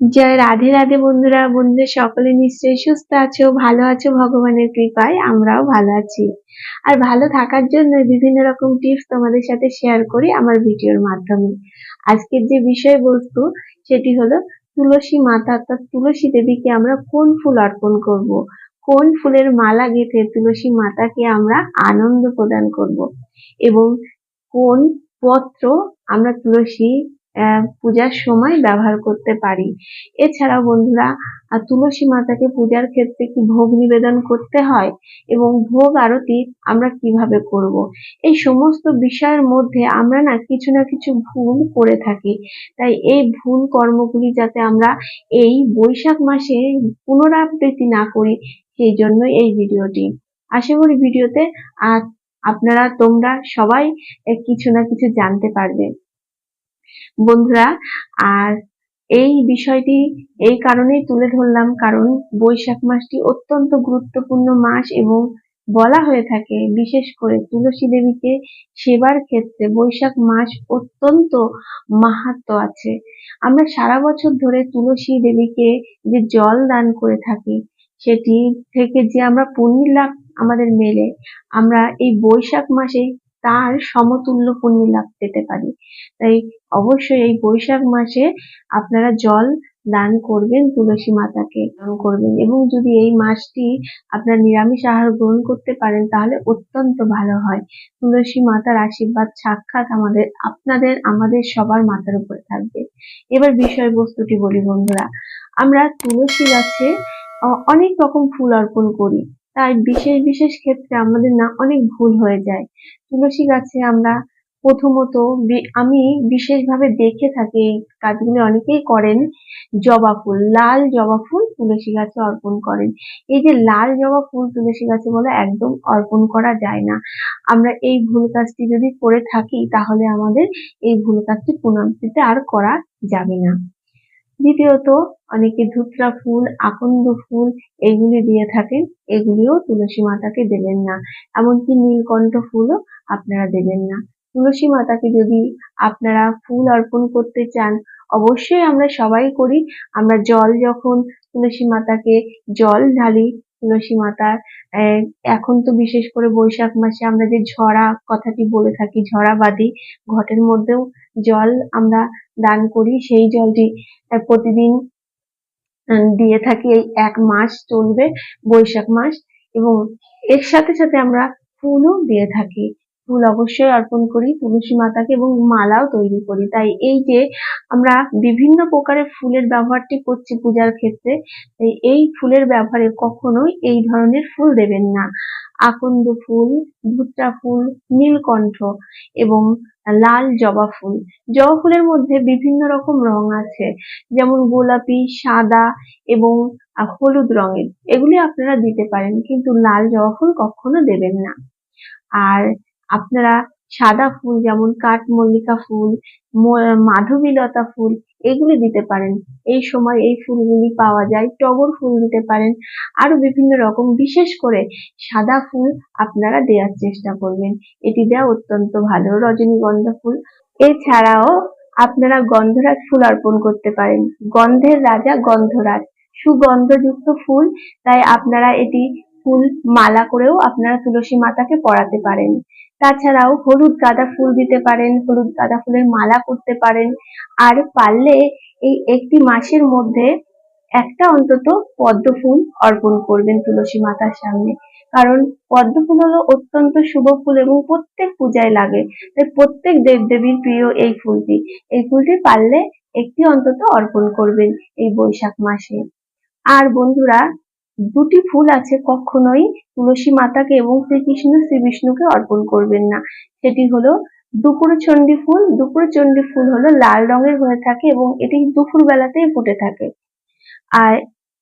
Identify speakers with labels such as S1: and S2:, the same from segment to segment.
S1: জয় রাধে রাধে বন্ধুরা বন্ধুরা সকলে নিশ্চয়ই সুস্থ আছো, ভালো আছো, ভগবানের কৃপায় আমরাও ভালো আছি। আর ভালো থাকার জন্য বিভিন্ন রকম টিপস তোমাদের সাথে শেয়ার করি আমার ভিডিওর মাধ্যমে। আজকের যে বিষয়বস্তু, সেটি হলো তুলসী মাতা, অর্থাৎ তুলসী দেবীকে আমরা কোন ফুল অর্পণ করব। কোন ফুলের মালা গেঁথে তুলসী মাতাকে আমরা আনন্দ প্রদান করব? এবং কোন পত্র আমরা তুলসী পূজার সময় ব্যবহার করতে পারি। এছাড়াও বন্ধুরা তুলসী মাতাকে পূজার ক্ষেত্রে কি ভোগ নিবেদন করতে হয় এবং ভোগ আরতি আমরা কীভাবে করব? এই সমস্ত বিষয়ের মধ্যে আমরা না কিছু না কিছু ভুল করে থাকি। তাই এই ভুল কর্মগুলি যাতে আমরা এই বৈশাখ মাসে পুনরাবৃত্তি না করি, সেই জন্য এই ভিডিওটি। আশা করি ভিডিওতে আপনারা, তোমরা সবাই কিছু না কিছু জানতে পারবে। বন্ধুরা, আর এই বিষয়টি এই কারণেই তুলে ধরলাম, কারণ বৈশাখ মাসটি অত্যন্ত গুরুত্বপূর্ণ মাস এবং বলা হয়ে থাকে, বিশেষ করে তুলসী দেবীকে সেবার ক্ষেত্রে বৈশাখ মাস অত্যন্ত মাহাত্ম আছে। আমরা সারা বছর ধরে তুলসী দেবীকে যে জল দান করে থাকি, সেটি থেকে যে আমরা পুণ্য লাভ আমাদের মেলে, আমরা এই বৈশাখ মাসে তার সমতুল্য পুণ্য লাভ পেতে পারি। তাই অবশ্যই এই বৈশাখ মাসে আপনারা জল দান করবেন, তুলসী মাতাকে দান করবেন এবং যদি এই মাসটি আপনার নিরামিষ আহার গ্রহণ করতে পারেন তাহলে অত্যন্ত ভালো হয়। তুলসী মাতার আশীর্বাদ সাক্ষাৎ আমাদের, আপনাদের, আমাদের সবার মাথার উপরে থাকবে। এবার বিষয়বস্তুটি বলি বন্ধুরা। আমরা তুলসী গাছে অনেক রকম ফুল অর্পণ করি। তাই বিশেষ বিশেষ ক্ষেত্রে আমাদের না অনেক ভুল হয়ে যায়। তুলসী গাছে আমরা প্রথমত আমি বিশেষভাবে দেখে থাকি এই কাজগুলি অনেকেই করেন। জবা ফুল, লাল জবা ফুল তুলসী গাছে অর্পণ করেন। এই যে লাল জবা ফুল তুলসী গাছে বলে একদম অর্পণ করা যায় না। আমরা এই ভুল কাজটি যদি করে থাকি তাহলে আমাদের এই ভুল কাজটি পুনরাবৃত্তি আর করা যাবে না। দ্বিতীয়ত, অনেকে ধুতরা ফুল, আকন্দ ফুল এগুলি দিয়ে থাকেন, এগুলিও তুলসী মাতাকে দেবেন না। এমনকি নীলকণ্ঠ ফুলও আপনারা দেবেন না। তুলসী মাতাকে যদি আপনারা ফুল অর্পণ করতে চান, অবশ্যই আমরা সবাই করি। আমরা জল, যখন তুলসী মাতাকে জল ঢালি তুলসী মাতার এখন তো বিশেষ করে বৈশাখ মাসে আমরা যে ঝরা কথাটি বলে থাকি ঝরা বাদি ঘটের মধ্যেও জল আমরা দান করি, সেই জলটি প্রতিদিন দিয়ে থাকি, এই এক মাস চলবে বৈশাখ মাস এবং এর সাথে সাথে আমরা ফুলও দিয়ে থাকি। ফুল অবশ্যই অর্পণ করি, তুলসী মাতাকে এবং মালাও তৈরি করি। তাই এই যে আমরা বিভিন্ন প্রকারের ফুলের ব্যবহারটি করছি পূজার ক্ষেত্রে এই ফুলের ব্যবহারে কখনোই এই ধরনের ফুল দেবেন না। আকন্দ ফুল ভুট্টা ফুল, নীলকণ্ঠ এবং লাল জবা ফুল। জবা ফুলের মধ্যে বিভিন্ন রকম রং আছে, যেমন গোলাপি, সাদা এবং হলুদ রঙের। এগুলি আপনারা দিতে পারেন, কিন্তু লাল জবা ফুল কখনো দেবেন না। আর আপনারা সাদা ফুল যেমন কাঠমল্লিকা ফুল মাধবীলতা ফুল এগুলি দিতে পারেন। এই সময় এই ফুলগুলি পাওয়া যায়, টগর ফুল দিতে পারেন। আরও বিভিন্ন রকম বিশেষ করে সাদা ফুল আপনারা দেওয়ার চেষ্টা করবেন। এটি দেওয়া অত্যন্ত ভালো রজনীগন্ধা ফুল। এছাড়াও আপনারা গন্ধরাজ ফুল অর্পণ করতে পারেন। গন্ধের রাজা গন্ধরাজ, সুগন্ধযুক্ত ফুল। তাই আপনারা এটি ফুল মালা করেও আপনারা তুলসী মাতাকে পরাতে পারেন। তাছাড়াও হলুদ গাঁদা ফুল দিতে পারেন, হলুদ গাঁদা ফুলের মালা করতে পারেন। আর পারলে এই একটি মাসের মধ্যে একটা অন্তত পদ্ম ফুল অর্পণ করবেন তুলসী মাতার সামনে। কারণ পদ্ম ফুল হলো অত্যন্ত শুভ ফুল এবং প্রত্যেক পূজায় লাগে। তাই প্রত্যেক দেবদেবীর প্রিয় এই ফুলটি। এই ফুলটি পারলে একটি অন্তত অর্পণ করবেন এই বৈশাখ মাসে। আর বন্ধুরা দুটি ফুল আছে, কখনোই তুলসী মাতাকে এবং শ্রীকৃষ্ণ শ্রী বিষ্ণুকে অর্পণ করবেন না। সেটি হলো দুপুর চণ্ডী ফুল। দুপুর চণ্ডী ফুল হলো লাল রঙের হয়ে থাকে এবং এটি দুপুর বেলাতেই ফুটে থাকে। আর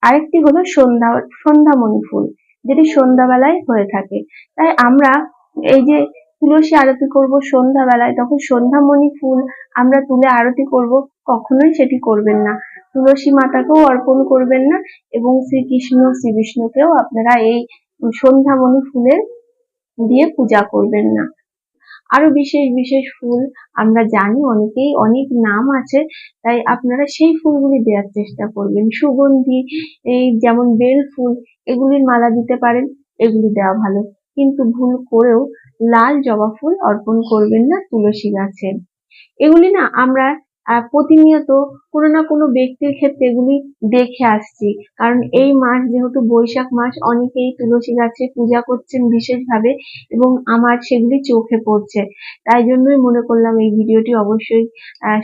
S1: আরেকটি হলো সন্ধ্যা, সন্ধ্যামণি ফুল, যেটি সন্ধ্যাবেলায় হয়ে থাকে। তাই আমরা এই যে তুলসী আরতি করব সন্ধ্যাবেলায়, তখন সন্ধ্যামণি ফুল আমরা তুলে আরতি করব, কখনোই সেটি করবেন না। তুলসী মাতাকেও অর্পণ করবেন না এবং শ্রীকৃষ্ণ শ্রী বিষ্ণুকেও আপনারা এই সন্ধ্যামণি ফুলের দিয়ে পূজা করবেন না। আরও বিশেষ বিশেষ ফুল আমরা জানি, অনেকেই অনেক নাম আছে, তাই আপনারা সেই ফুলগুলি দেওয়ার চেষ্টা করবেন। সুগন্ধি, এই যেমন বেল ফুল, এগুলির মালা দিতে পারেন, এগুলি দেওয়া ভালো। কিন্তু ভুল করেও লাল জবা ফুল অর্পণ করবেন না তুলসী গাছে। এগুলি না আমরা প্রতিনিয়ত কোনো না কোনো ব্যক্তির ক্ষেত্রে এগুলি দেখে আসছি। কারণ এই মাস যেহেতু বৈশাখ মাস, অনেকেই তুলসী গাছে পূজা করছেন বিশেষভাবে এবং আমার সেগুলি চোখে পড়ছে। তাই জন্যই মনে করলাম এই ভিডিওটি অবশ্যই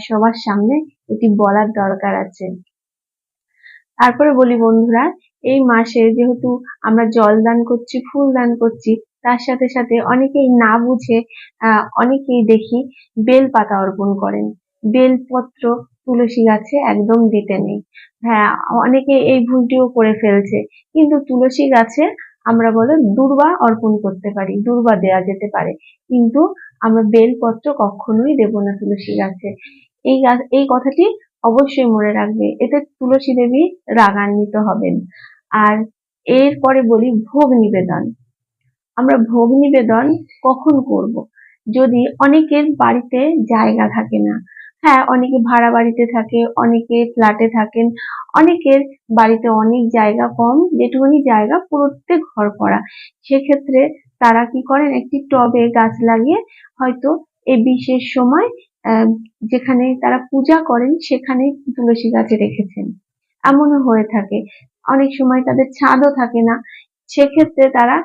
S1: সবার সামনে এটি বলার দরকার আছে। তারপরে বলি বন্ধুরা, এই মাসে যেহেতু আমরা জল দান করছি, ফুল দান করছি, তার সাথে সাথে অনেকেই না বুঝে অনেকেই দেখি বেল পাতা অর্পণ করেন। বেলপত্র তুলসী গাছে একদম দিতে নেই। হ্যাঁ অনেকে এই ভুলটিও করে ফেলছে। কিন্তু তুলসী গাছে আমরা বলে দূর্বা অর্পণ করতে পারি, দূর্বা দেয়া যেতে পারে। কিন্তু আমরা বেলপত্র কখনোই দেব না তুলসী গাছে। এই গাছ এই কথাটি অবশ্যই মনে রাখবে। এতে তুলসী দেবী রাগান্বিত হবেন। আর এরপরে বলি ভোগ নিবেদন। আমরা ভোগ নিবেদন কখন করব? যদি অনেকের বাড়িতে জায়গা থাকে না হ্যাঁ অনেকে ভাড়া বাড়িতে থাকে, অনেকে ফ্ল্যাটে থাকেন, অনেকের বাড়িতে অনেক জায়গা কম, যেটুকুনি জায়গা পুরোতে ঘর করা। সেক্ষেত্রে তারা কি করেন? একটি টবে গাছ লাগিয়ে হয়তো এই বিশেষ সময় যেখানে তারা পূজা করেন, সেখানে তুলসী গাছে রেখেছেন। এমনও হয়ে থাকে। অনেক সময় তাদের ছাদও থাকে না। সেক্ষেত্রে তারা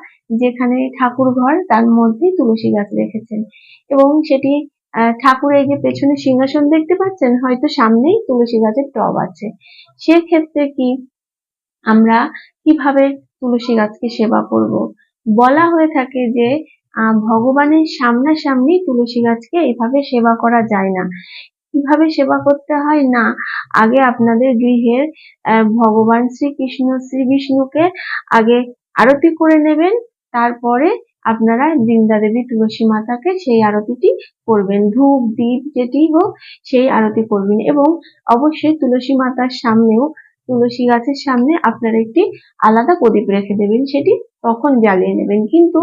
S1: যেখানে ঠাকুর ঘর, তার মধ্যেই তুলসী গাছ রেখেছেন। এবং সেটি ঠাকুরের যে পেছনে সিংহাসন দেখতে পাচ্ছেন, হয়তো সামনেই তুলসী গাছের টব আছে। সেক্ষেত্রে কি আমরা কীভাবে তুলসী গাছকে সেবা করব? বলা হয়ে থাকে যে ভগবানের সামনাসামনি তুলসী গাছকে এভাবে সেবা করা যায় না। কীভাবে সেবা করতে হয়? না, আগে আপনাদের গৃহের ভগবান শ্রীকৃষ্ণ শ্রী বিষ্ণুকে আগে আরতি করে নেবেন, তারপরে আপনারা বৃন্দা দেবী, তুলসী মাতাকে সেই আরতিটি করবেন। ধূপ দ্বীপ যেটি হোক, সেই আরতি করবেন। এবং অবশ্যই তুলসী মাতার সামনেও, তুলসী গাছের সামনে আপনারা একটি আলাদা প্রদীপ রেখে দেবেন, সেটি তখন জ্বালিয়ে নেবেন। কিন্তু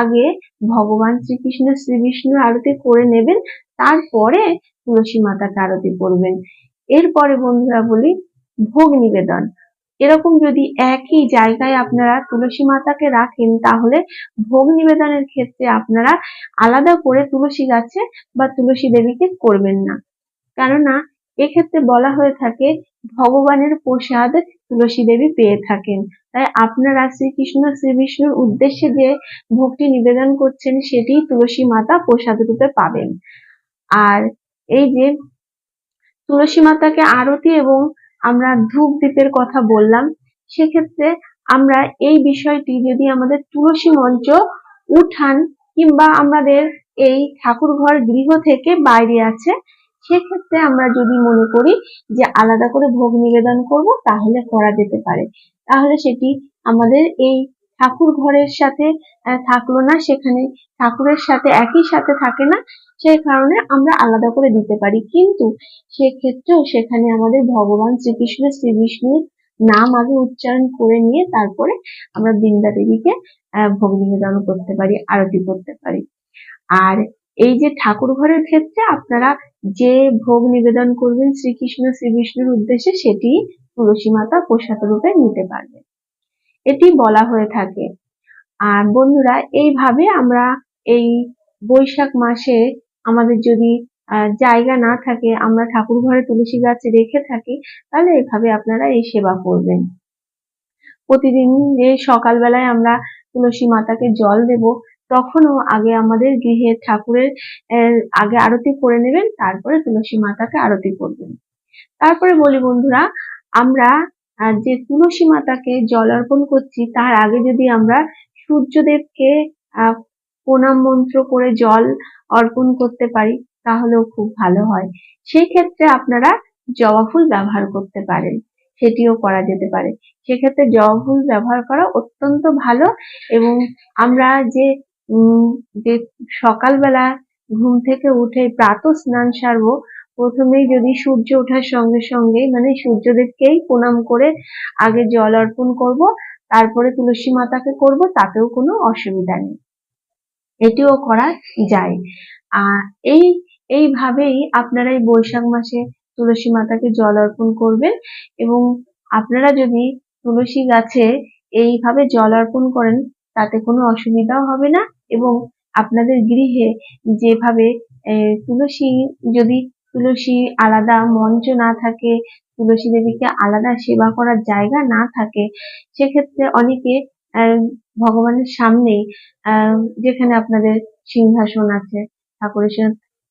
S1: আগে ভগবান শ্রীকৃষ্ণ শ্রী বিষ্ণুর আরতি করে নেবেন, তারপরে তুলসী মাতাকে আরতি করবেন। এরপরে বন্ধুরা বলি, ভোগ নিবেদন। এরকম যদি একই জায়গায় আপনারা তুলসী মাতাকে রাখেন, তাহলে ভোগ নিবেদনের ক্ষেত্রে আপনারা আলাদা করে তুলসী গাছে বা তুলসী দেবীকে করবেন না। কেননা, এক্ষেত্রে বলা হয়ে থাকে, ভগবানের প্রসাদ তুলসী দেবী পেয়ে থাকেন। তাই আপনারা শ্রীকৃষ্ণ শ্রী বিষ্ণুর উদ্দেশ্যে যে ভোগটি নিবেদন করছেন, সেটি তুলসী মাতা প্রসাদ রূপে পাবেন। আর এই যে তুলসী মাতাকে আরতি এবং আমরা ধূপ দ্বীপের কথা বললাম, সেক্ষেত্রে আমরা এই বিষয়টি যদি আমাদের তুলসী মঞ্চ, উঠান কিংবা আমাদের এই ঠাকুর ঘর গৃহ থেকে বাইরে আছে, সেক্ষেত্রে আমরা যদি মনে করি যে আলাদা করে ভোগ নিবেদন করব, তাহলে করা যেতে পারে। তাহলে সেটি আমাদের এই ঠাকুর ঘরের সাথে থাকল না, সেখানে ঠাকুরের সাথে, একই সাথে থাকে না, সেই কারণে আমরা আলাদা করে দিতে পারি। কিন্তু সেক্ষেত্রেও সেখানে আমাদের ভগবান শ্রীকৃষ্ণ শ্রী বিষ্ণুর নাম আগে উচ্চারণ করে নিয়ে তারপরে আমরা বৃন্দা দেবীকে ভোগ নিবেদন করতে পারি, আরতি করতে পারি। আর এই যে ঠাকুর ঘরের ক্ষেত্রে আপনারা যে ভোগ নিবেদন করবেন শ্রীকৃষ্ণ শ্রী বিষ্ণুর উদ্দেশ্যে, সেটি তুলসী মাতা প্রসাদ রূপে নিতে পারবে এটি বলা হয়ে থাকে। আর বন্ধুরা, এইভাবে আমরা এই বৈশাখ মাসে আমাদের যদি জায়গা না থাকে, আমরা ঠাকুর ঘরে তুলসী গাছ রেখে থাকি, তাহলে এভাবে আপনারা এই সেবা করবেন। প্রতিদিন যে সকালবেলায় আমরা তুলসী মাতাকে জল দেব, তখনও আগে আমাদের গৃহে ঠাকুরের আগে আরতি করে নেবেন, তারপরে তুলসী মাতাকে আরতি করবেন। তারপরে বলি বন্ধুরা, আমরা আহ, যে তুলসী মাতাকে জল অর্পণ করছি তার আগে যদি আমরা সূর্যদেবকে প্রণাম মন্ত্র করে জল অর্পণ করতে পারি তাহলেও খুব ভালো হয়। সেই ক্ষেত্রে আপনারা জবা ফুল ব্যবহার করতে পারেন সেটিও করা যেতে পারে। সেক্ষেত্রে জবা ফুল ব্যবহার করা অত্যন্ত ভালো এবং আমরা যে যে সকালবেলা ঘুম থেকে উঠে প্রাত স্নান সারবো প্রথমেই যদি সূর্য ওঠার সঙ্গে সঙ্গে মানে সূর্যদেবকেই প্রণাম করে আগে জল অর্পণ করব, তারপরে তুলসী মাতাকে করব, তাতেও কোনো অসুবিধা নেই। এটিও করা যায়। আর এই, এইভাবেই আপনারা এই বৈশাখ মাসে তুলসী মাতাকে জল অর্পণ করবেন এবং আপনারা যদি তুলসী গাছে এইভাবে জল অর্পণ করেন, তাতে কোনো অসুবিধাও হবে না এবং আপনাদের গৃহে যেভাবে তুলসী যদি তুলসী আলাদা মঞ্চ না থাকে, তুলসী দেবীকে আলাদা সেবা করার জায়গা না থাকে, সেক্ষেত্রে অনেকে ভগবানের সামনেই যেখানে আপনাদের সিংহাসন আছে, ঠাকুরের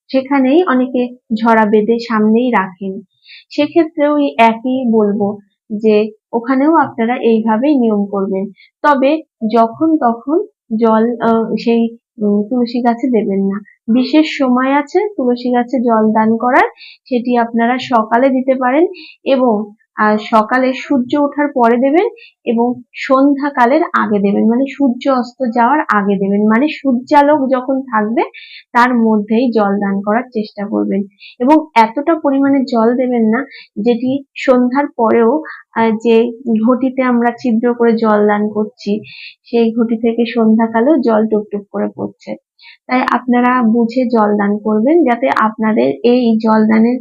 S1: সেখানেই অনেকে ঝরা বেঁধে সামনেই রাখেন। সেক্ষেত্রে ওই একই বলব যে, ওখানেও আপনারা এইভাবেই নিয়ম করবেন। তবে যখন তখন জল সেই তুলসী গাছে দেবেন না। বিশেষ সময় আছে তুলসী গাছে জল দান করার, সেটি আপনারা সকালে দিতে পারেন এবং সকালে সূর্য ওঠার পরে দেবেন এবং সন্ধ্যাকালের আগে দেবেন। মানে সূর্য অস্ত যাওয়ার আগে দেবেন। মানে সূর্যালোক যখন থাকবে, তার মধ্যেই জল দান করার চেষ্টা করবেন। এবং এতটা পরিমাণে জল দেবেন না, যেটি সন্ধ্যার পরেও যে ঘটিতে আমরা ছিদ্র করে জল দান করছি, সেই ঘটি থেকে সন্ধ্যাকালেও জল টুপটুপ করে পড়ছে। তাই আপনারা বুঝে জল দান করবেন, যাতে আপনাদের এই জল দানের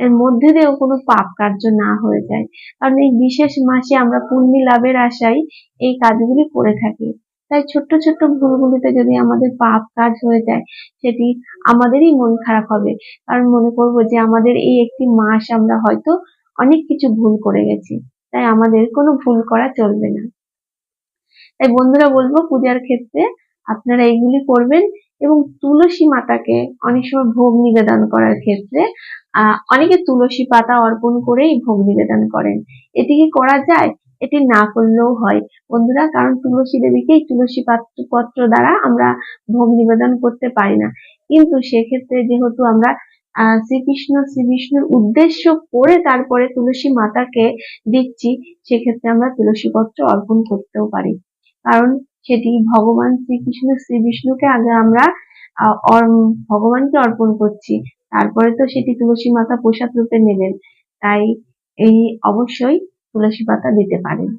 S1: এর মধ্যে দিয়েও কোনো পাপ কার্য না হয়ে যায়। কারণ এই বিশেষ মাসে আমরা পুণ্য লাভের আশায় এই কাজগুলি করে থাকি। তাই ছোট্ট ছোট্ট ভুলগুলিতে যদি আমাদের পাপ কাজ হয়ে যায়, সেটি আমাদেরই মন খারাপ হবে। কারণ মনে করব যে আমাদের এই একটি মাস আমরা হয়তো অনেক কিছু ভুল করে গেছি। তাই আমাদের কোনো ভুল করা চলবে না। তাই বন্ধুরা বলব, পূজার ক্ষেত্রে আপনারা এইগুলি করবেন। এবং তুলসী মাতাকে অনেক সময় ভোগ নিবেদন করার ক্ষেত্রে অনেকে তুলসী পাতা অর্পণ করেই ভোগ নিবেদন করেন। এটি কি করা যায়? এটি না করলেও হয়। বন্ধুরা, কারণ তুলসী দেবীকে তুলসী পাত্র দ্বারা আমরা ভোগ নিবেদন করতে পারি না। কিন্তু সেক্ষেত্রে যেহেতু আমরা আহ শ্রীকৃষ্ণ শ্রী বিষ্ণুর উদ্দেশ্য করে তারপরে তুলসী মাতাকে দিচ্ছি, সেক্ষেত্রে আমরা তুলসী পত্র অর্পণ করতেও পারি। কারণ সেটি ভগবান শ্রীকৃষ্ণ শ্রী বিষ্ণুকে আগে আমরা ভগবানকে অর্পণ করছি। তারপরে তো সেটি তুলসী মাতা প্রসাদ রূপে নেবেন। তাই এই অবশ্যই তুলসী পাতা দিতে পারেন।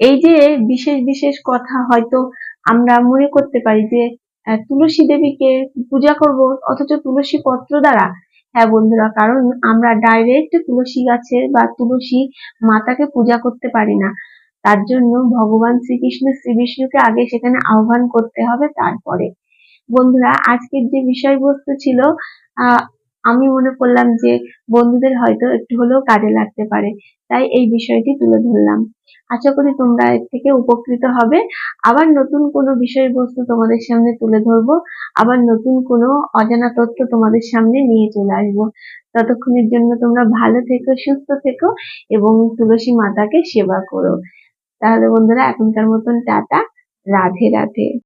S1: এই যে বিশেষ বিশেষ কথা হয়তো আমরা মনে করতে পারি যে তুলসী দেবীকে পূজা করব অথচ তুলসী পত্র দ্বারা। হ্যাঁ বন্ধুরা, কারণ আমরা ডাইরেক্ট তুলসী গাছের বা তুলসী মাতাকে পূজা করতে পারি না। তার জন্য ভগবান শ্রীকৃষ্ণ শ্রী বিষ্ণুকে আগে সেখানে আহ্বান করতে হবে, তারপরে। বন্ধুরা, আজকের যে বিষয়বস্তু ছিল আমি মনে করলাম যে বন্ধুদের হয়তো একটু হলেও কাজে লাগতে পারে, তাই এই বিষয়টি তুলে ধরলাম। আশা করি তোমরা এর থেকে উপকৃত হবে। আবার নতুন কোনো বিষয়বস্তু তোমাদের সামনে তুলে ধরবো, আবার নতুন কোনো অজানা তথ্য তোমাদের সামনে নিয়ে চলে আসব। ততক্ষণের জন্য তোমরা ভালো থেকো, সুস্থ থেকো, এবং তুলসী মাতাকে সেবা করো। তাহলে বন্ধুরা এখনকার মতন টাটা রাধে রাধে।